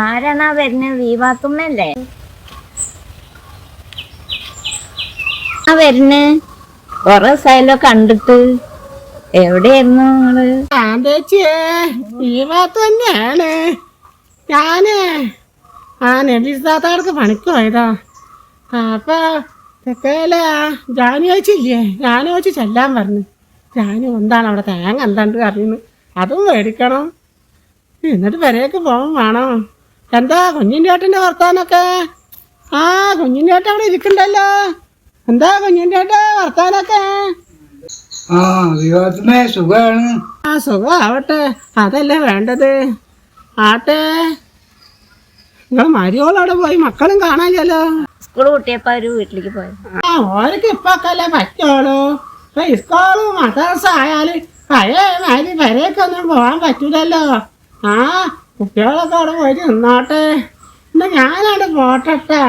ആരാണാ വരുന്നത് വീവാത്തുമ്മല്ലേ ആ വരുന്നേ. കൊറേ സ്ഥലം കണ്ടിട്ട്. എവിടെയായിരുന്നു നിങ്ങൾ? ആന്തേച്ചിയേ വീവാ തന്നെയാണ്. ഞാൻ ആ നെല്ലിത്താത്താർക്ക് പണിക്ക് പോയതാ. അപ്പൊ ജാനു ചോദിച്ചില്ലേ ജാനു ചോദിച്ചു ചെല്ലാൻ പറഞ്ഞു. ജാനു എന്താണ് അവിടെ തേങ്ങ എന്താണ്ട്? അറിയുന്നു അതും മേടിക്കണം. എന്നിട്ട് വരെയൊക്കെ പോകാൻ വേണം. എന്താ കുഞ്ഞിന്റെ ഏട്ടന്റെ വർത്താനൊക്കെ? ആ കുഞ്ഞിന്റെ ഏട്ടൻ അവിടെ ഇരിക്കണ്ടല്ലോ. എന്താ കുഞ്ഞിന്റെ ഏട്ടൻ വർത്താനൊക്കെ? ആ വിവാഹത്തിനെ സുഖമാണ്. ആ സുഖമാവട്ടെ. അതല്ലേ വേണ്ടത്. ആട്ടെ. നിങ്ങൾ മരിയോളവിടെ പോയി മക്കളും കാണാല്ലോ സ്കൂൾ കുട്ടിയപ്പോ അവർ വീട്ടിലേക്ക് പോയി. ആ ഓർക്ക് ഇപ്പൊക്കല്ലേ പറ്റുള്ളൂ. ഇപ്പൊ സ്കൂളും മദ്രസ ആയാലും പഴയ മാതിരി പെരേക്കൊന്നും പോകാൻ പറ്റൂലല്ലോ. ആ കുട്ടികളൊക്കെ അവിടെ പോയി നിന്നോട്ടെ. എന്നാ ഞാനവിടെ പോട്ടെട്ടാ.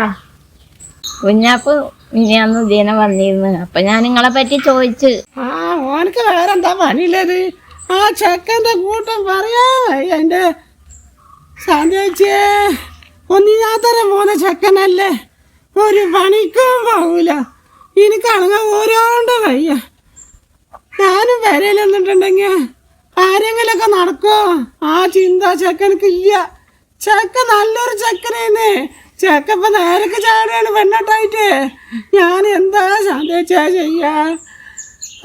കുഞ്ഞാപ്പ് ഇനിയന്ന് ദീന വന്നിരുന്നു. അപ്പൊ ഞാൻ നിങ്ങളെ പറ്റി ചോദിച്ചു. ആ ഓനക്ക് വേറെ എന്താ പണിയില്ലത്? ആ ചെക്കന്റെ കൂട്ടം പറയാ എന്റെ ഒന്നിനാത്തര മോനെ ചെക്കനല്ലേ? ഒരു പണിക്കും പോകൂല കളങ്ങ ഓരോണ്ട് വയ്യ. ഞാനും വരയിൽ നിന്നിട്ടുണ്ടെങ്കിൽ കാര്യങ്ങളൊക്കെ നടക്കോ? ആ ചിന്ത ചെക്കനക്ക് ഇല്ല. ചെക്ക നല്ലൊരു ചെക്കനേന്ന്. ചെക്ക ഇപ്പൊ നേരക്ക് ചാടാണ് പെണ്ണട്ടായിട്ട്. ഞാൻ എന്താ സന്ദേശാ ചെയ്യാ?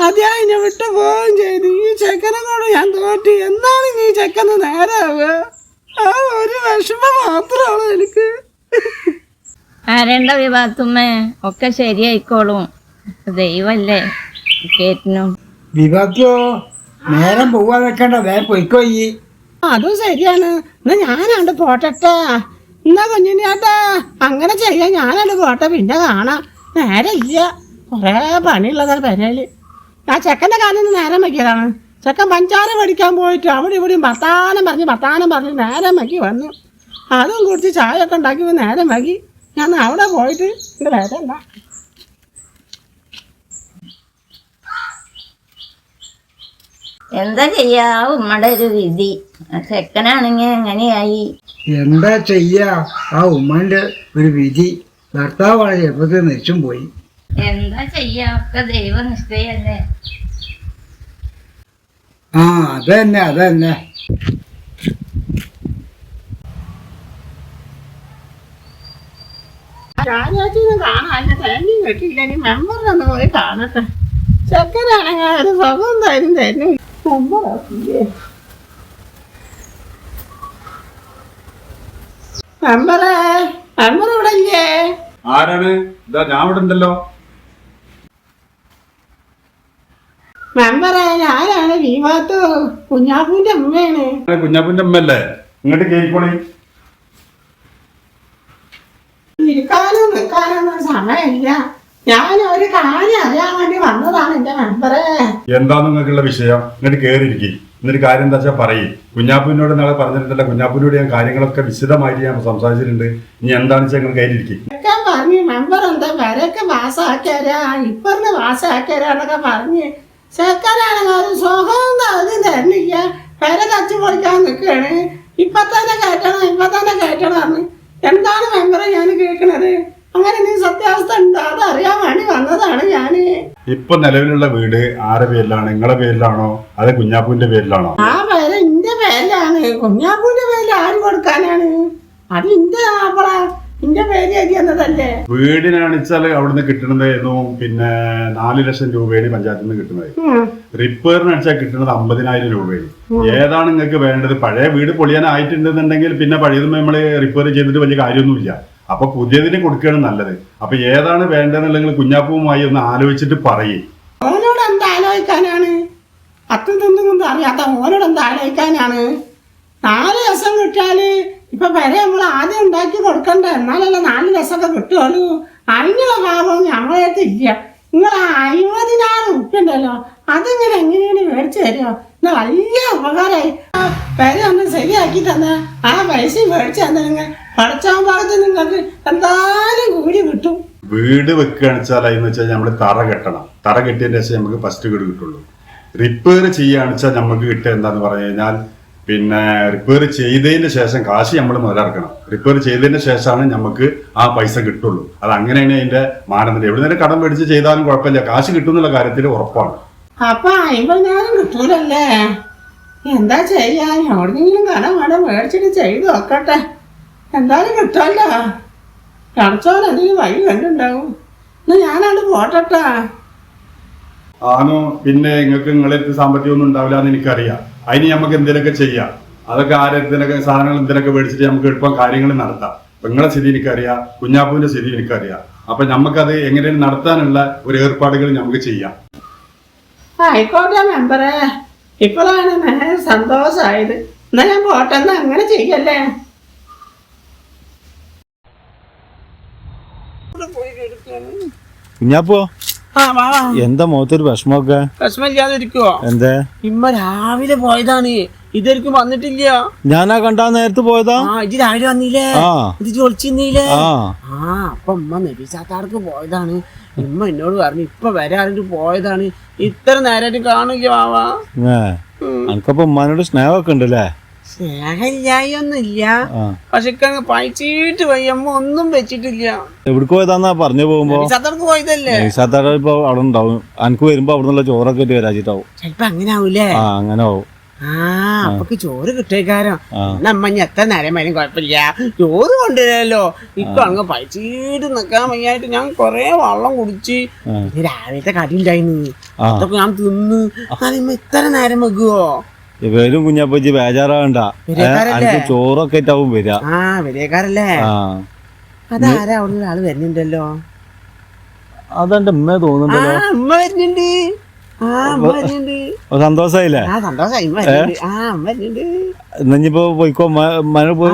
അതാ എന്നെ വിട്ടു പോവുകയും ചെയ്തു. ഈ ചെക്കനെ കൊണ്ട് ഞാൻ തോറ്റി. എന്നാണ് ഈ ചെക്കന് നേരാവുക? ആ ഒരു വിഷമം മാത്രമാണ് എനിക്ക്. ആരേണ്ട വിവാഹത്തുമ്മേ ഒക്കെ ശരിയായിക്കോളും. ദൈവല്ലേ കേറ്റിനും. വിവാഹത്തോ നേരം പോവാ വെക്കണ്ട വേഗം ഈ അതും ശരിയാണ്. എന്നാ ഞാനാണ്ട് പോട്ടെ എന്നാ കുഞ്ഞിനാട്ടാ അങ്ങനെ ചെയ്യാ ഞാനാണ്ട് പോട്ടെ പിന്നെ കാണാം. നേരെ ഇല്ല കുറേ പണിയുള്ളതാണ് പെരയിൽ ആ ചെക്കന്റെ നിന്ന് നേരം വയ്ക്കിയതാണ് ചെക്കൻ പഞ്ചാര മേടിക്കാൻ പോയിട്ട് അവിടെ ഇവിടെയും വർത്താനം പറഞ്ഞ് വർത്താനം പറഞ്ഞ് നേരം വയ്ക്കി വന്നു. അതും കുടിച്ച് ചായ ഒക്കെ ഉണ്ടാക്കി നേരം വൈകി. ഞാൻ അവിടെ പോയിട്ട് എന്റെ വരല്ല എന്താ ചെയ്യാ? ആ ഉമ്മയുടെ ഒരു വിധി. സെക്കനാണെങ്കിൽ എങ്ങനെയായി? എന്താ ചെയ്യാ? ആ ഉമ്മന്റെ ഒരു വിധി. ഭർത്താവാണ് ചെറുപ്പത്തിൽ മരിച്ചും പോയി. എന്താ ചെയ്യാ? ഒക്കെ ദൈവ നിശ്ചയല്ലേ? ആ അതന്നെ അതന്നെ. കാണാൻ തേങ്ങയും കിട്ടിയില്ല. ഇനി മെമ്പറിനൊന്ന് പോയി കാണട്ടെ. ചെക്കനാണെങ്കിൽ ഒരു സുഖം തരും തരും മെമ്പറാക്കില്ലേ മെമ്പറേ മെമ്പർ ഇവിടെ ഇല്ലേ? ആരാണ്? ഇതാ ഞാൻ ഇവിടെ ഉണ്ടല്ലോ. മെമ്പറേ ഞാനാണ് കുഞ്ഞാപ്പൂന്റെ അമ്മയാണ്. കുഞ്ഞാപ്പിന്റെ അമ്മല്ലേ ഇങ്ങോട്ട് കേൾക്കോളി ഇരിക്കാനും നിൽക്കാനൊന്നും സമയമില്ല. ഞാൻ ഒരു കാര്യം അറിയാൻ വേണ്ടി വന്നതാണ് എന്റെ മെമ്പറേ എന്താ നിങ്ങൾക്കുള്ള വിഷയം? എന്നിട്ട് കയറിയിരിക്കും എന്നിട്ട് കാര്യം എന്താ വെച്ചാൽ പറയും. കുഞ്ഞാപ്പുവിനോട് നാളെ പറഞ്ഞിട്ടുണ്ടല്ലോ കുഞ്ഞാപ്പുവിനോട് ഞാൻ കാര്യങ്ങളൊക്കെ വിശദമായിട്ട് ഞാൻ സംസാരിച്ചിട്ടുണ്ട്. ഇനി എന്താണെന്ന് വെച്ചാൽ നിങ്ങൾ കയറിയിരിക്കും ഒക്കെ പറഞ്ഞു മെമ്പർ എന്താ? വരൊക്കെ പാസ്സാക്കിയരാ ഇപ്പറിന് പാസ്സാക്കിയരാന്നൊക്കെ പറഞ്ഞ്. ചെക്കനാണെങ്കിൽ സുഖം തരണില്ല. വര കച്ചു പൊളിക്കാൻ നിൽക്കുകയാണ്. ഇപ്പൊ തന്നെ കയറ്റണം ഇപ്പൊ തന്നെ കയറ്റണം എന്താണ് മെമ്പറെ ഞാൻ കേൾക്കണത്? അങ്ങനെ നീ സത്യാവസ്ഥ ഉണ്ടോ അതറിയാൻ വേണ്ടി വന്നതാണ് ഞാൻ. ഇപ്പൊ നിലവിലുള്ള വീട് ആരുടെ പേരിലാണ്? നിങ്ങളെ പേരിലാണോ? അതെ കുഞ്ഞാപ്പൂന്റെ പേരിലാണോ? ആ പേര് ഇന്റെ പേരിലാണ്. കുഞ്ഞാപ്പൂന്റെ പേരിൽ ആര് കൊടുക്കാനാണ്? അത് ഇന്റെ ആപ്പളാ. ഇന്റെ പേര് എഴുതി തന്നതല്ലേ വീടിനാണിച്ചാൽ അവിടുന്ന് കിട്ടുന്നത് ഏതോ പിന്നെ നാല് ലക്ഷം രൂപയാണ് പഞ്ചായത്തിൽ നിന്ന് കിട്ടുന്നത്. റിപ്പയറിനടിച്ചാൽ കിട്ടുന്നത് അമ്പതിനായിരം രൂപയാണ്. ഏതാണ് നിങ്ങൾക്ക് വേണ്ടത്? പഴയ വീട് പൊളിയാനായിട്ടുണ്ടെന്നുണ്ടെങ്കിൽ പിന്നെ പഴയത് നമ്മൾ റിപ്പയർ ചെയ്തിട്ട് വലിയ കാര്യമൊന്നുമില്ല. അപ്പൊ പുതിയതിന് കൊടുക്കുകയാണ് നല്ലത്. അപ്പൊ ഏതാണ് വേണ്ടതെന്നുണ്ടെങ്കിൽ കുഞ്ഞാപ്പുമായി ഒന്ന് ആലോചിച്ചിട്ട് പറയേ. ഓനോട് എന്താ ആലോചിക്കാനാണ്? തിന്നും അറിയാത്ത ഓനോട് എന്താ ആലോചിക്കാനാണ്? നാല് ദിവസം കിട്ടിയാൽ ഇപ്പൊ വരെ നമ്മൾ ആദ്യം ഉണ്ടാക്കി കൊടുക്കണ്ട? എന്നാലല്ലേ നാല് ദിവസമൊക്കെ കിട്ടുള്ളൂ അതിനുള്ള ഭാഗം ഞങ്ങളെ ഇല്ല. നിങ്ങൾ അമ്പതിനായിരം ഉപ്പുണ്ടല്ലോ അതിങ്ങനെ എങ്ങനെയാണ് മേടിച്ചു തരുമോ? എന്നാ വലിയ ഉപകാരമായി പേര് ഒന്ന് ശരിയാക്കി തന്ന. ആ പൈസ മേടിച്ചു തന്നെങ്കിൽ പഠിച്ചാൻ ഭാഗത്ത് നിങ്ങൾക്ക് എന്തായാലും കൂടി കിട്ടും. വീട് വെക്കുകയാണെന്ന് വെച്ചാൽ അതെന്ന് വെച്ചാൽ നമ്മൾ തറ കെട്ടണം. തറ കെട്ടിയതിന് ശേഷം നമുക്ക് ഫസ്റ്റ് വീട് കിട്ടുള്ളൂ. റിപ്പയർ ചെയ്യുകയാണെന്ന് വെച്ചാൽ നമുക്ക് കിട്ടുക എന്താന്ന് പറഞ്ഞു കഴിഞ്ഞാൽ പിന്നെ റിപ്പയർ ചെയ്തതിന് ശേഷം കാശ് നമ്മൾ മുതലിറക്കണം റിപ്പയർ ചെയ്തതിന് ശേഷമാണ് നമുക്ക് ആ പൈസ കിട്ടുള്ളൂ. അത് അങ്ങനെയാണ് അതിന്റെ മാനദണ്ഡം. എവിടെ നിന്ന് കടം മേടിച്ച് ചെയ്താലും കുഴപ്പമില്ല. കാശ് കിട്ടും എന്നുള്ള കാര്യത്തിൽ ഉറപ്പാണ്. അപ്പൊ അമ്പതിനായിരം കിട്ടൂലല്ലേ? എന്താ ചെയ്യാൻ? എവിടെയെങ്കിലും കടം കടം മേടിച്ചിട്ട് ചെയ്ത് നോക്കട്ടെ. എന്തായാലും കിട്ടാല്ല കടച്ചോൻ എന്തെങ്കിലും വഴി കണ്ടുണ്ടാവും എന്നാ ഞാനവിടെ പോട്ടട്ടാ. ആണോ പിന്നെ നിങ്ങൾക്ക് നിങ്ങളെ അടുത്ത് സാമ്പത്തികം ഒന്നും ഉണ്ടാവില്ല എന്ന് എനിക്കറിയാം. അതിന് നമുക്ക് എന്തെങ്കിലുമൊക്കെ ചെയ്യാം? അതൊക്കെ ആരെന്തിനൊക്കെ സാധനങ്ങൾ എന്തിനൊക്കെ മേടിച്ചിട്ട് നമുക്ക് എളുപ്പം കാര്യങ്ങൾ നടത്താം. നിങ്ങളെ സ്ഥിതി എനിക്കറിയാം. കുഞ്ഞാപ്പൂവിന്റെ സ്ഥിതി എനിക്കറിയാം. അപ്പൊ നമുക്കത് എങ്ങനെയാണ് നടത്താനുള്ള ഒരു ഏർപ്പാടുകൾ നമുക്ക് ചെയ്യാം. ആയിക്കോട്ടെ മെമ്പറേ. ഇപ്പോഴാണ് സന്തോഷമായത് എന്നാ ഞാൻ പോട്ടെന്ന് അങ്ങനെ ചെയ്യല്ലേ? കുഞ്ഞാപ്പോ. എന്താ മുഖത്തൊരു വിഷമൊക്കെ വിഷമില്ലാതിരിക്കുവോ എന്തേ? ഇമ്മ രാവിലെ പോയതാണ്. ഇതൊരിക്കും വന്നിട്ടില്ല. ഞാനാ കണ്ടാ നേരത്തെ പോയതാ? ഇത് രാവിലെ വന്നില്ലേ? ഇത് ജോലിച്ചിരുന്നില്ലേ ആ. അപ്പൊ ഉമ്മ നബിസാത്താർക്ക് പോയതാണ്. ഉമ്മ എന്നോട് പറഞ്ഞു ഇപ്പൊ വരാറിട്ട് പോയതാണ്. ഇത്ര നേരായിട്ട് കാണില്ല വാവാ ഏ. അനക്കപ്പൊ ഉമ്മാനോട് സ്നേഹമൊക്കെ ഉണ്ടല്ലേ? സ്നേഹമില്ലായൊന്നുമില്ല പക്ഷെ പഴിച്ചിട്ട് ഒന്നും വെച്ചിട്ടില്ല. എവിടേക്ക് പോയതാന്നാ പറഞ്ഞു പോകുമ്പോ പോയതല്ലേ? നൈസാത്താടെ ഇപ്പൊ അവിടെ ഉണ്ടാവും അനക്ക് വരുമ്പോ അവിടെ നിന്നുള്ള ചോറൊക്കെ ഇട്ട് വരാച്ചിട്ടാവും. ചെലപ്പോ അങ്ങനെ ആവൂലേ ആ അങ്ങനെ ആവും ആ അപ്പൊക്ക് ചോറ് കിട്ടിയേക്കാരോ. നമ്മ എത്ര നേരം വരും കുഴപ്പമില്ല. ചോറ് കൊണ്ടുവരല്ലോ ഇപ്പൊ അങ്ങ് പഴിച്ചിട്ട് നിക്കാൻ വയ്യായിട്ട് ഞാൻ കൊറേ വെള്ളം കുടിച്ച് രാവിലത്തെ കടി ഉണ്ടായിരുന്നു അതൊക്കെ ഞാൻ തിന്ന്. ഇത്ര നേരം വെക്കുവോ വരും കുഞ്ഞപ്പച്ചി ബേജാറാകണ്ട ചോറൊക്കെ ആവും വരിക ആ അതാരാ? അവിടെ വരുന്നുണ്ടല്ലോ. അതെന്റെ ഉമ്മ തോന്നുന്നുണ്ടല്ലോ. അമ്മ വരുന്നുണ്ട്. സന്തോഷായില്ലേ? എന്നിപ്പോ പോയിക്കോ? മഴ പോയി